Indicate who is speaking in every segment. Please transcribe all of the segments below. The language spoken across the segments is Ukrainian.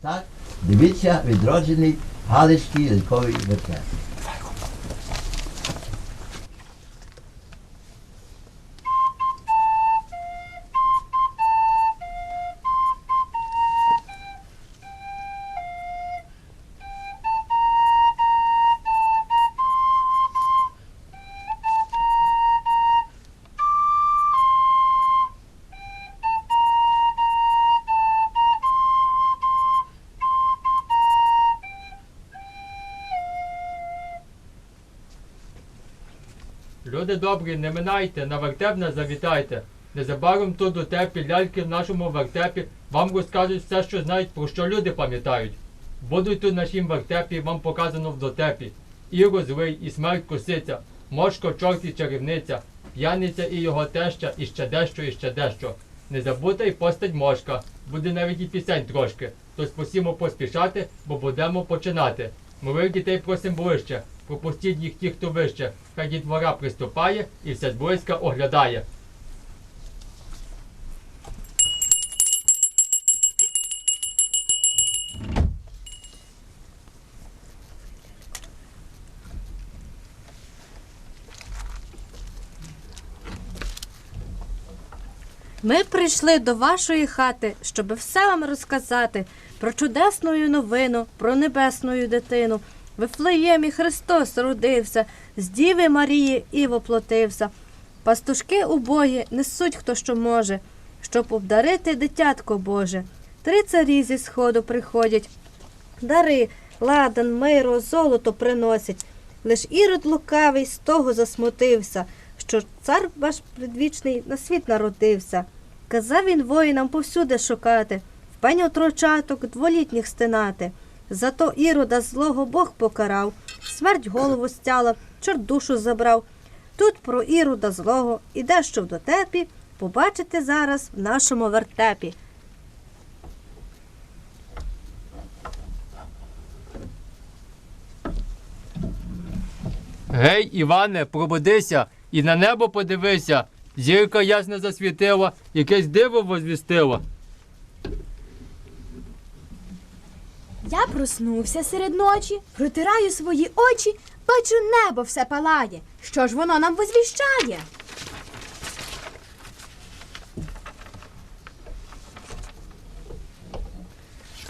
Speaker 1: Так, дивіться, відроджений Галицький ляльковий вертеп.
Speaker 2: Люди добрі, не минайте, на вертеп не завітайте. Незабаром тут у тепі ляльки в нашому вертепі вам розкажуть все, що знають, про що люди пам'ятають. Будуть тут нашім вертепі, вам показано в дотепі. І розлий, і смерть косиця, мошко, чорт і чарівниця, п'яниця і його теща, і ще дещо, і ще дещо. Не забута й постать мошка, буде навіть і пісень трошки. Тож посімо поспішати, бо будемо починати. Малих дітей просим ближче, пропустіть їх ті, хто вище. Хай дітвора приступає і все зблизька оглядає.
Speaker 3: Ми прийшли до вашої хати, щоб все вам розказати про чудесну новину, про небесну дитину. Вифлеємі Христос родився, з Діви Марії і воплотився. Пастушки убогі несуть хто що може, щоб обдарити дитятко Боже. Три царі зі сходу приходять, дари, ладан, миро, золото приносять. Лиш ірод лукавий з того засмутився, що цар ваш предвічний на світ народився. Казав він воїнам повсюди шукати, в пені отрочаток дволітніх стинати. Зато ірода злого Бог покарав, смерть голову стяла, чорт душу забрав. Тут про ірода злого і дещо в дотепі побачите зараз в нашому вертепі.
Speaker 2: Гей, Іване, пробудися і на небо подивися. Зірка ясно засвітила, якесь диво возвістило.
Speaker 4: Я проснувся серед ночі, протираю свої очі, бачу небо все палає. Що ж воно нам возвіщає?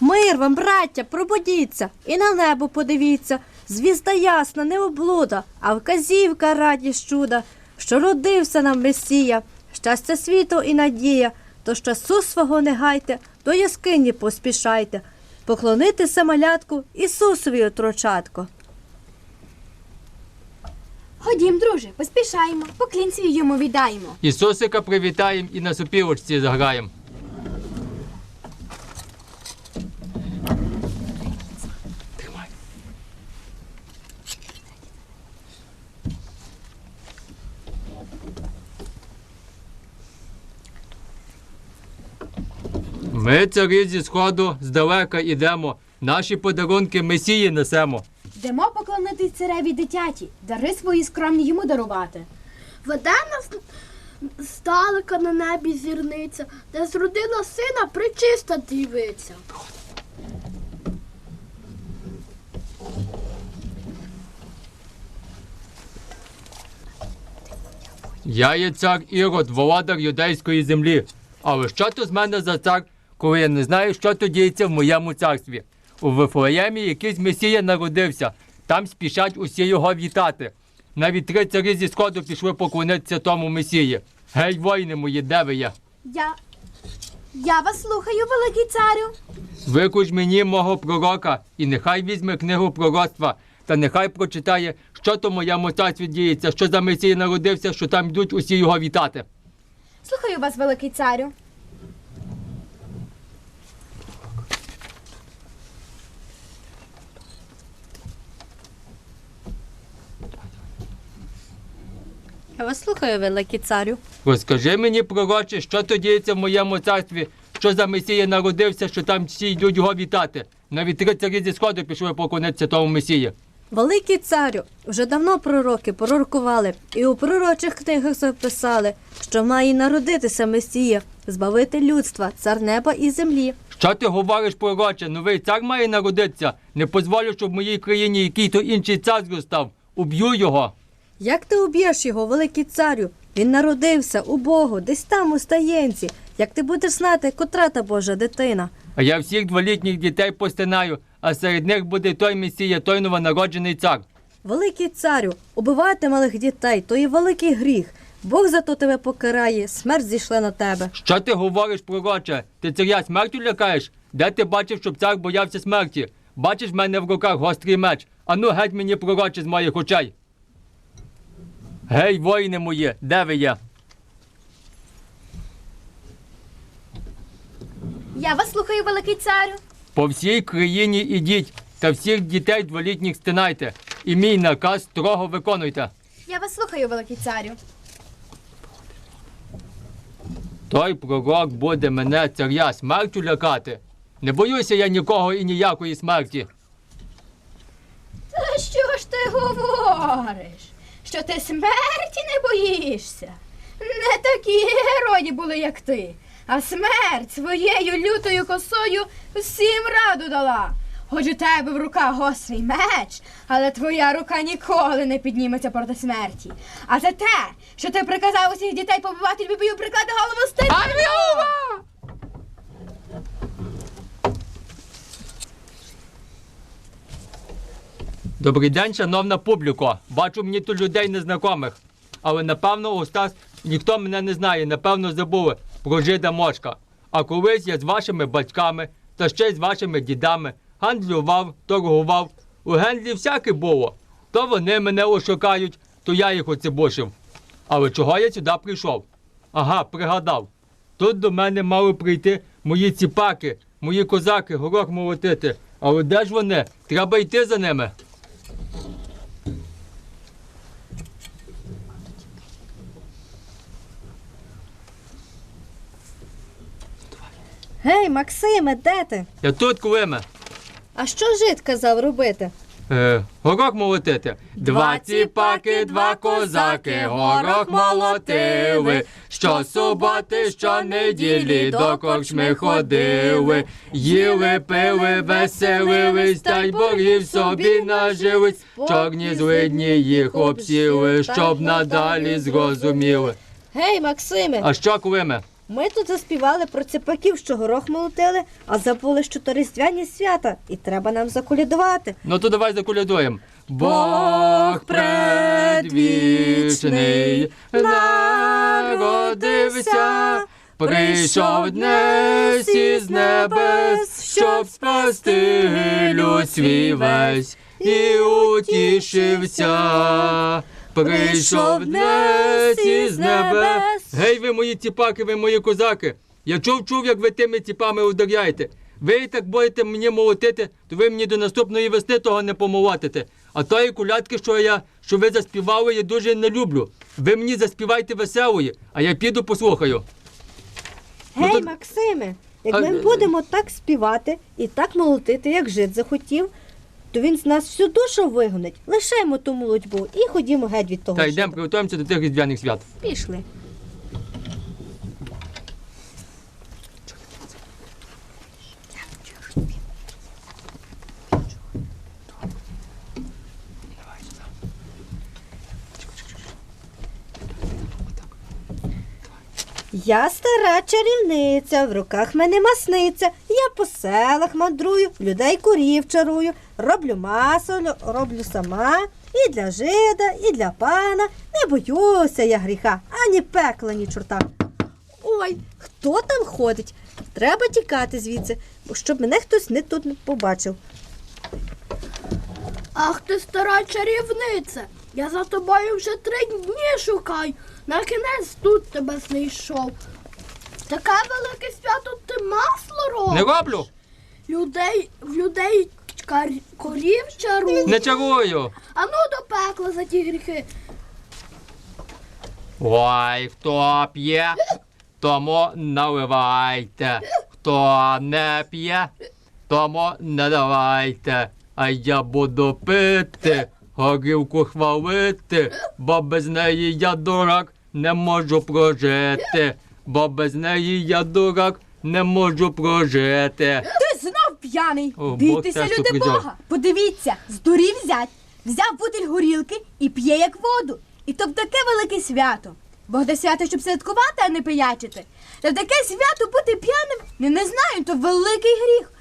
Speaker 3: Мир вам, браття, пробудіться і на небо подивіться. Звізда ясна, не облуда, а вказівка радість чуда, що родився нам Месія, щастя світу і надія. Тож часу свого не гайте, до яскині поспішайте, поклонитися малятку Ісусові отрочатко.
Speaker 4: Ходім, друже, поспішаємо, поклін свій йому віддаємо.
Speaker 2: Ісусика привітаєм і на супілочці заграєм. Ми, царі зі сходу, здалека ідемо, наші подарунки Месії несемо.
Speaker 4: Йдемо поклонитись цареві дитяті, дари свої скромні йому дарувати.
Speaker 5: Веде нас здалека на небі зірниця, де зродила сина причиста дівиця.
Speaker 2: Я є цар Ірод, володар юдейської землі. Але що то з мене за цар, коли я не знаю, що то діється в моєму царстві? У Вифлеємі якийсь месія народився, там спішать усі його вітати. Навіть три царі зі сходу пішли поклонитися тому месії. Гей, воїни мої, де ви є?
Speaker 4: Я. Я вас слухаю, великий царю.
Speaker 2: Викуч мені мого пророка, і нехай візьме книгу пророцтва, та нехай прочитає, що то моєму царстві діється, що за месія народився, що там йдуть усі його вітати.
Speaker 4: Слухаю вас, великий царю.
Speaker 3: Я вас слухаю, великий царю.
Speaker 2: Розкажи мені, пророче, що то діється в моєму царстві, що за Месія народився, що там всі йдуть його вітати. Навіть три царі зі сходу пішли поклонитися тому Месії.
Speaker 3: Великий царю, вже давно пророки пророкували і у пророчих книгах записали, що має народитися Месія, збавити людства, цар неба і землі.
Speaker 2: Що ти говориш, пророче? Новий цар має народитися. Не дозволю, щоб в моїй країні який то інший цар зростав. Уб'ю його.
Speaker 3: Як ти уб'єш його, великий царю? Він народився у Богу, десь там у стаєнці. Як ти будеш знати, котра та Божа дитина?
Speaker 2: А я всіх дволітніх дітей постинаю, а серед них буде той месія, той новонароджений цар.
Speaker 3: Великий царю, убивати малих дітей то є великий гріх. Бог за то тебе покарає, смерть зійшла на тебе.
Speaker 2: Що ти говориш, пророче? Ти царя смертю лякаєш? Де ти бачив, щоб цар боявся смерті? Бачиш в мене в руках гострий меч. Ану геть мені, пророче, з моїх очей. Гей, воїни мої, де ви є?
Speaker 4: Я вас слухаю, великий царю.
Speaker 2: По всій країні ідіть, та всіх дітей дволітніх стинайте. І мій наказ строго виконуйте.
Speaker 4: Я вас слухаю, великий царю.
Speaker 2: Той пророк буде мене царя смертю лякати. Не боюся я нікого і ніякої смерті.
Speaker 4: Та що ж ти говориш? Що ти смерті не боїшся? Не такі герої були, як ти. А смерть своєю лютою косою всім раду дала. Хоч у тебе в руках гострий меч, але твоя рука ніколи не підніметься проти смерті. А за те, що ти приказав усіх дітей побивати, тобі бою приклади голову стиль.
Speaker 2: Добрий день, шановна публіко. Бачу мені тут людей незнайомих. Але напевно у Стас ніхто мене не знає, напевно забули про жида Мошка. А колись я з вашими батьками та ще й з вашими дідами гандлював, торгував. У гендлі всяке було. То вони мене ошукають, то я їх оцебошив. Але чого я сюди прийшов? Ага, пригадав. Тут до мене мали прийти мої ціпаки, мої козаки, горох молотити. Але де ж вони? Треба йти за ними.
Speaker 3: Гей, Максиме, де ти?
Speaker 2: Я тут Климе.
Speaker 3: А що жид казав робити?
Speaker 2: Е, горох молотити. Два ціпаки, два козаки, горох молотили. Щосуботи, щонеділі до корчми ходили. Їли, пили, веселились, та й борів собі нажились. Чорні злидні їх обсіли, щоб надалі зрозуміли.
Speaker 3: Гей, Максиме,
Speaker 2: А що, Климе?
Speaker 3: Ми тут заспівали про ціпаків, що горох молотили, а забули, що то різдвяні свята, і треба нам заколядувати.
Speaker 2: Ну то давай заколядуємо. Бог предвічний народився, прийшов днес із небес, щоб спасти люд свій весь і утішився. Прийшов днес із небес. Гей, ви мої ціпаки, ви мої козаки. Я чув, чув, як ви тими ціпами ударяєте. Ви і так будете мені молотити, то ви мені до наступної весни того не помолотите. А тої кулятки, що я, що ви заспівали, я дуже не люблю. Ви мені заспівайте веселої, а я піду послухаю. Ну,
Speaker 3: Гей, Максиме, як
Speaker 2: А,
Speaker 3: ми
Speaker 2: е,
Speaker 3: будемо так співати і так молотити, як жид захотів, то він з нас всю душу вигонить. Лишаємо ту молодьбу і ходімо геть від того.
Speaker 2: Та йдемо, приготуємося до тих різдвяних свят.
Speaker 3: Пішли. Я стара чарівниця, в руках мене масниця. Я по селах мандрую, людей курів чарую, роблю масу, лю- роблю сама. І для жида, і для пана. Не боюся я гріха, ані пекла, ні чорта. Ой, хто там ходить? Треба тікати звідси, щоб мене хтось не тут не побачив.
Speaker 5: Ах ти стара чарівниця. Я за тобою вже три дні шукаю. На кінець тут тебе знайшов. Таке велике свято ти масло
Speaker 2: Не
Speaker 5: робиш.
Speaker 2: роблю,
Speaker 5: Людей, в людей кар- корів чаруєш.
Speaker 2: не чарую.
Speaker 5: А ну до пекла за ті гріхи.
Speaker 2: Ой, хто п'є, тому наливайте. Хто не п'є, тому не давайте. А я буду пити, горілку хвалити, бо без неї я дурак не можу прожити. Бо без неї я дурак не можу прожити.
Speaker 4: Ти знов п'яний.
Speaker 2: О, Бог
Speaker 4: Бійтеся,
Speaker 2: теж
Speaker 4: люди
Speaker 2: прийде.
Speaker 4: Бога. Подивіться, здурів взять, взяв бутиль горілки і п'є як воду. І то в таке велике свято. Бог де свято, щоб святкувати, а не пиячити. Та в таке свято бути п'яним, не, не знаю, то великий гріх.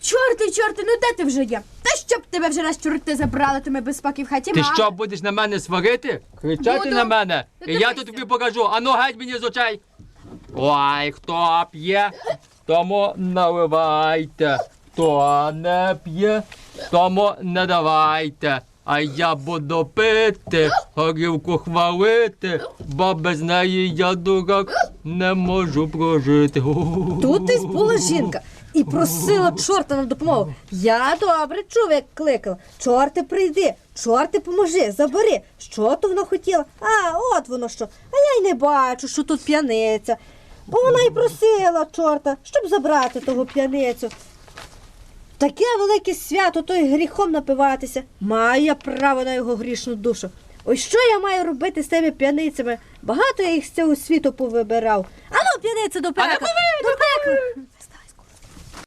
Speaker 4: Чорти, чорти, ну де ти вже є? Та щоб тебе вже раз чорти забрали, то ми без спаки в хаті
Speaker 2: Ти
Speaker 4: мали.
Speaker 2: що будеш на мене сварити? Кричати
Speaker 4: Буду.
Speaker 2: на мене?
Speaker 4: Ну,
Speaker 2: І я
Speaker 4: дивися.
Speaker 2: тут тобі покажу. Ану геть мені з очей. Ой, хто п'є, тому наливайте. Хто не п'є, тому не давайте. А я буду пити, горілку хвалити, бо без неї я дурак не можу прожити.
Speaker 3: Тут десь була жінка і просила чорта на допомогу. Я добре чув, як кликала. Чорти прийди, чорти поможи, забери. Що то вона хотіла? А, от воно що. А я й не бачу, що тут п'яниця. Бо вона й просила чорта, щоб забрати того п'яницю. Таке велике свято, то й гріхом напиватися. Маю я право на його грішну душу. Ось що я маю робити з тими п'яницями? Багато я їх з цього світу повибирав. Ану, п'яниця до пекла! До пекла!